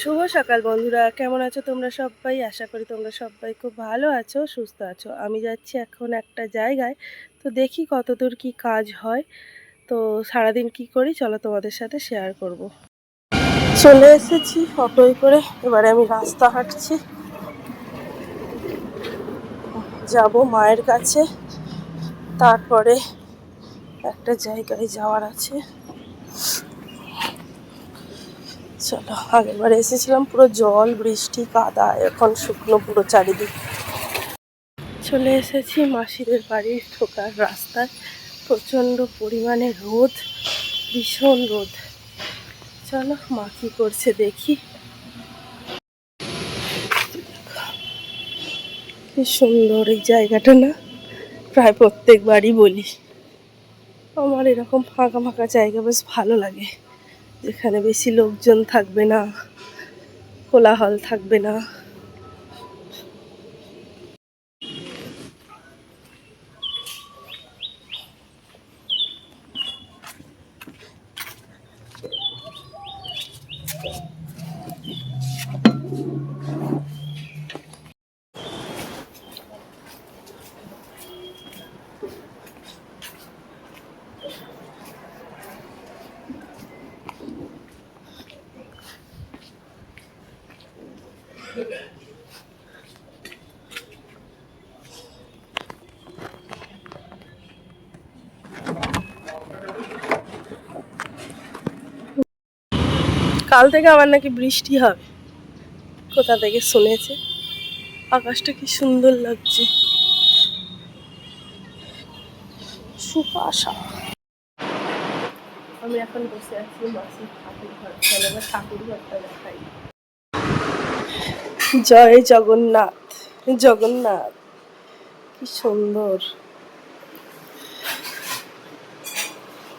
শুভ সকাল বন্ধুরা, কেমন আছো তোমরা সবাই? আশা করি তোমরা সবাই খুব ভালো আছো, সুস্থ আছো। আমি যাচ্ছি এখন একটা জায়গায়, তো দেখি কতদূর কি কাজ হয়। তো সারাদিন কি করি চলো তোমাদের সাথে শেয়ার করব। চলে এসেছি অটোয় করে, এবারে আমি রাস্তা হাঁটছি। যাব মায়ের কাছে, তারপরে একটা জায়গায় যাওয়ার আছে। চলো আগেরবার এসেছিলাম, পুরো জল, বৃষ্টি, কাদা, এখন শুকনো পুরো চারিদিক। চলে এসেছি মাসিদের বাড়ির ঢোকার রাস্তায়। প্রচণ্ড পরিমাণে রোদ, ভীষণ রোদ। চলো, মা কি করছে দেখি। কি সুন্দর এই জায়গাটা না, প্রায় প্রত্যেকবারই বলি। আমার এরকম ফাঁকা ফাঁকা জায়গা বেশ ভালো লাগে। যেখানে বেশি লোকজন থাকবে না কোলাহল থাকবে না। কাল থেকে আবার নাকি বৃষ্টি হবে। কোথা থেকে শুনেছে? আকাশটা কি সুন্দর লাগছে। সুপাশা। আমি এখন বসে আছি মাসির ঠাকুর ঘর ঠাকুর ঘরটা দেখাই। জয় জগন্নাথ জগন্নাথ কি সুন্দর।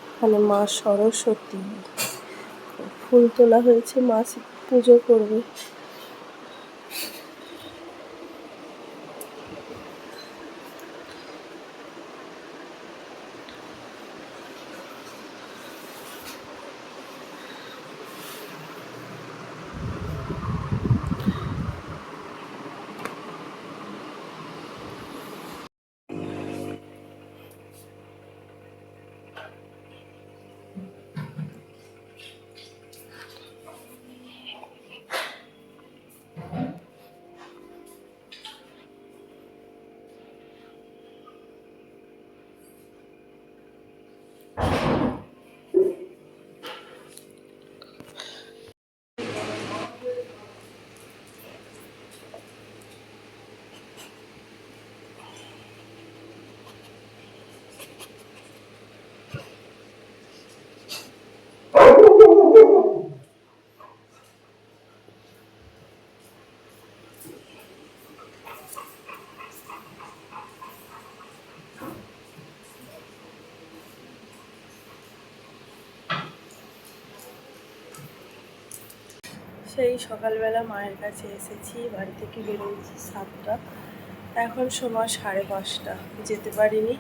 এখানে মা সরস্বতী ফুল তোলা হয়েছে মা পুজো করবে। সেই সকালবেলা মায়ের কাছে এসেছি, বাড়ি থেকে বেরোয়েছি সাতটা। এখন সময় সাড়ে পাঁচটা, যেতে পারিনি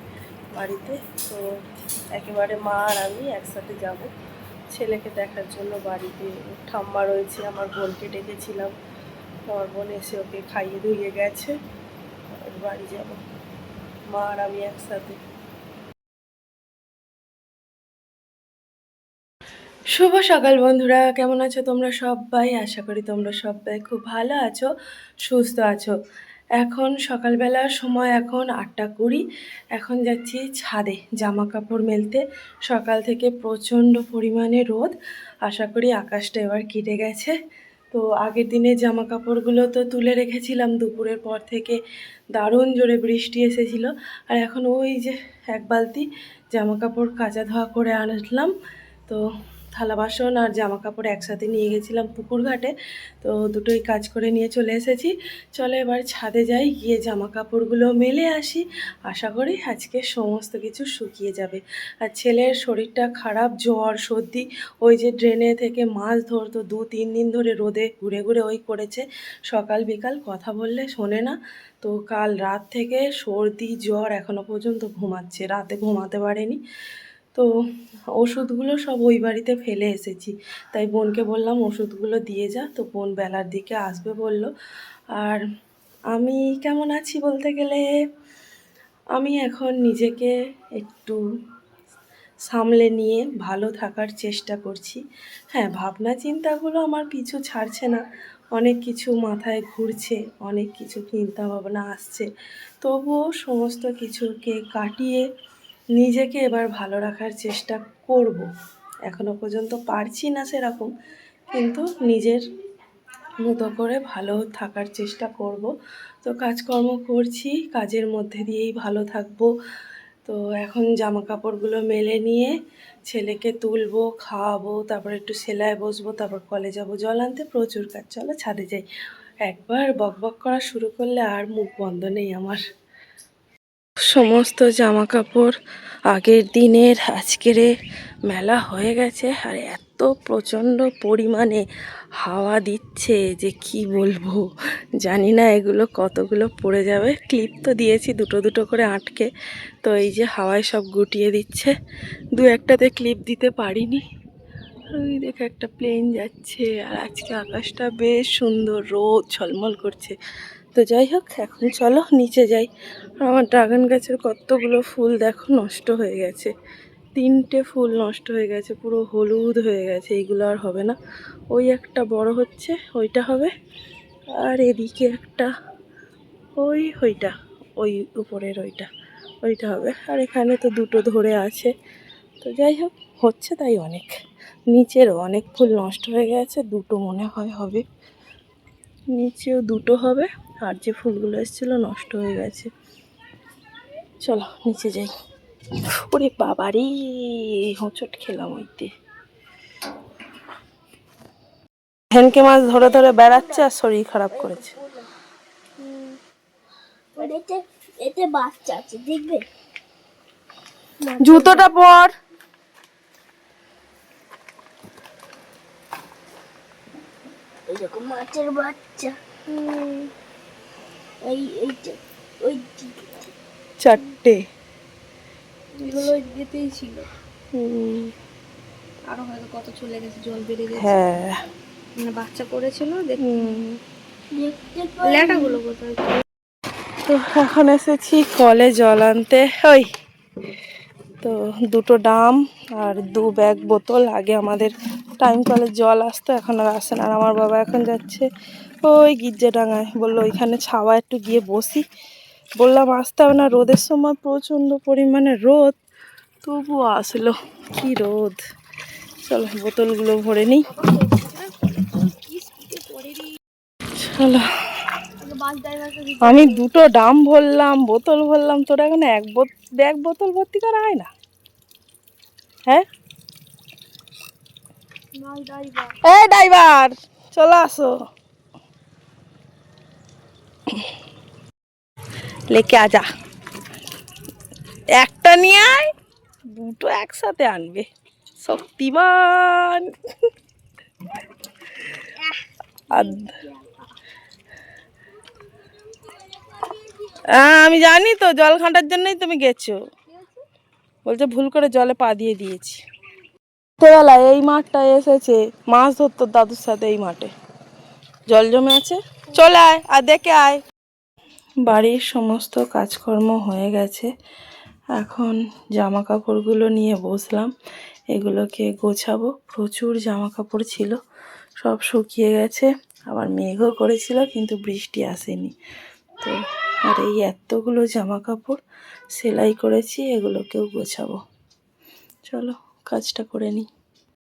বাড়িতে। তো একেবারে মা আর আমি একসাথে যাব। ছেলেকে দেখার জন্য বাড়িতে ঠাম্মা রয়েছে, আমার বোনকে ডেকেছিলাম। আমার বোন এসে ওকে খাইয়ে ধুইয়ে গেছে। বাড়ি যাব। মা আর আমি একসাথে। শুভ সকাল বন্ধুরা, কেমন আছো তোমরা সবাই? আশা করি তোমরা সবাই খুব ভালো আছো, সুস্থ আছো। এখন সকালবেলার সময় এখন আটটা কুড়ি, এখন যাচ্ছি ছাদে জামা কাপড় মেলতে। সকাল থেকে প্রচণ্ড পরিমাণে রোদ, আশা করি আকাশটা এবার কেটে গেছে। তো আগের দিনে জামা কাপড়গুলো তো তুলে রেখেছিলাম, দুপুরের পর থেকে দারুণ জোরে বৃষ্টি এসেছিল। আর এখন ওই যে এক বালতি জামা কাপড় কাচা ধোয়া করে আনলাম, তো থালা বাসন আর জামা কাপড় একসাথে নিয়ে গেছিলাম পুকুর ঘাটে তো দুটোই কাজ করে নিয়ে চলে এসেছি। চলো এবার ছাদে যাই, গিয়ে জামা কাপড়গুলো মেলে আসি। আশা করি আজকে সমস্ত কিছু শুকিয়ে যাবে। আর ছেলের শরীরটা খারাপ, জ্বর, সর্দি, ওই যে ড্রেনে থেকে মাছ ধরতো দু, তিন দিন ধরে রোদে ঘুরে ঘুরে ওই করেছে। সকাল বিকাল কথা বললে শোনে না। তো কাল রাত থেকে সর্দি, জ্বর এখনও পর্যন্ত ঘুমাচ্ছে। রাতে ঘুমাতে পারেনি। তো ওষুধগুলো সব ওই বাড়িতে ফেলে এসেছি। তাই বোনকে বললাম, ওষুধগুলো দিয়ে যা। তো বোন বেলার দিকে আসবে বলল। আর আমি কেমন আছি বলতে গেলে, আমি এখন নিজেকে একটু সামলে নিয়ে ভালো থাকার চেষ্টা করছি। হ্যাঁ ভাবনা চিন্তাগুলো আমার পিছু ছাড়ছে না। অনেক কিছু মাথায় ঘুরছে, অনেক কিছু চিন্তা ভাবনা আসছে। তবুও সমস্ত কিছুকে কাটিয়ে নিজেকে এবার ভালো রাখার চেষ্টা করব। এখনও পর্যন্ত পারছি না সেরকম, কিন্তু নিজের মতো করে ভালো থাকার চেষ্টা করব। তো কাজকর্ম করছি, কাজের মধ্যে দিয়েই ভালো থাকব। তো এখন জামা কাপড়গুলো মেলে নিয়ে ছেলেকে তুলবো, খাওয়াবো, তারপর একটু সেলায় বসবো, তারপর কলে যাব, জল আনতে প্রচুর কাজ। চলো ছাদে যাই। একবার বকবক করা শুরু করলে আর মুখ বন্ধ নেই আমার। সমস্ত জামা কাপড় আগের দিনের আজকের মেলা হয়ে গেছে আর এত প্রচণ্ড পরিমাণে হাওয়া দিচ্ছে যে কি বলব? জানি না এগুলো কতগুলো পড়ে যাবে। ক্লিপ তো দিয়েছি, দুটো দুটো করে আটকে। তো এই যে হাওয়ায় সব গুটিয়ে দিচ্ছে। দু একটাতে ক্লিপ দিতে পারিনি। ওই দেখে একটা প্লেন যাচ্ছে আর আজকে আকাশটা বেশ সুন্দর, রোদ ঝলমল করছে। তো যাই হোক, এখন চলো নিচে যাই। আমার ড্রাগন গাছের কতগুলো ফুল দেখো, নষ্ট হয়ে গেছে। তিনটে ফুল নষ্ট হয়ে গেছে, পুরো হলুদ হয়ে গেছে, এইগুলো আর হবে না। ওই একটা বড় হচ্ছে, ওইটা হবে। আর এদিকে একটা, ওই ওইটা, ওই উপরের ওইটা ওইটা হবে। আর এখানে তো দুটো ধরে আছে। তো যাই হোক, হচ্ছে তাই অনেক। নিচের অনেক ফুল নষ্ট হয়ে গেছে, দুটো মনে হয় হবে। নিচেও দুটো হবে। আর যে ফুলগুলো এসেছিল নষ্ট হয়ে গেছে। চলো নিচে যাই। ওরে বাবারে হোঁচট খেলাম ওইতে। হেনকে মাছ ধরে ধরে বেড়াচ্ছে আর শরীর খারাপ করেছে। এতে এতে বাচ্চা আছে দেখবে? জুতোটা পর। এরকম মাছের বাচ্চা। এই এইটা ওই চারটে। এগুলো যেতেই ছিল। হুম, আরও হয়তো কত চলে গেছে জল বেড়ে গেছে। হ্যাঁ। মানে বাচ্চা। দেখতে ল্যাটাগুলো কোথায়? তো এখন এসেছি কলে জল আনতে। ওই। তো দুটো ডাম আর দু ব্যাগ বোতল। আগে আমাদের টাইম কলে জল আসতো, এখন আর আসে না। আর আমার বাবা এখন যাচ্ছে ওই গির্জাডাঙায় বলল, ওইখানে ছাওয়া একটু গিয়ে বসি। বললাম, আসতে হবে না, রোদের সময় প্রচণ্ড পরিমাণে রোদ। তবুও আসলো। কি রোদ? চলো, বোতলগুলো ভরে নিই। চলো। আমি দুটো ডাম ভরলাম, বোতল ভরলাম। তোর এখন এক ব্যাগ বোতল ভর্তি করা হয় না? হ্যাঁ? ড্রাইভার, চলে আসো। লেকে আজা একটা নিয়ে আয়, দুটো একসাথে আনবে। শক্তিমান। আমি জানি তো, জল ঘাঁটার জন্যই তুমি গেছো। বলছে, ভুল করে জলে পা দিয়ে দিয়েছি। রাত্রেবেলা এই মাঠটায় এসেছে, মাছ ধরতো দাদুর সাথে এই মাঠে। জল জমে আছে? চলে আয়, আর দেখে আয়। বাড়ির সমস্ত কাজকর্ম হয়ে গেছে। এখন জামা কাপড়গুলো নিয়ে বসলাম। এগুলোকে গোছাবো। প্রচুর জামা কাপড় ছিল, সব শুকিয়ে গেছে। আবার মেঘও করেছিল, কিন্তু বৃষ্টি আসেনি। তো আর এই এতগুলো জামা কাপড় সেলাই করেছি এগুলোকেও গোছাবো। চলো কাজটা করে নিই।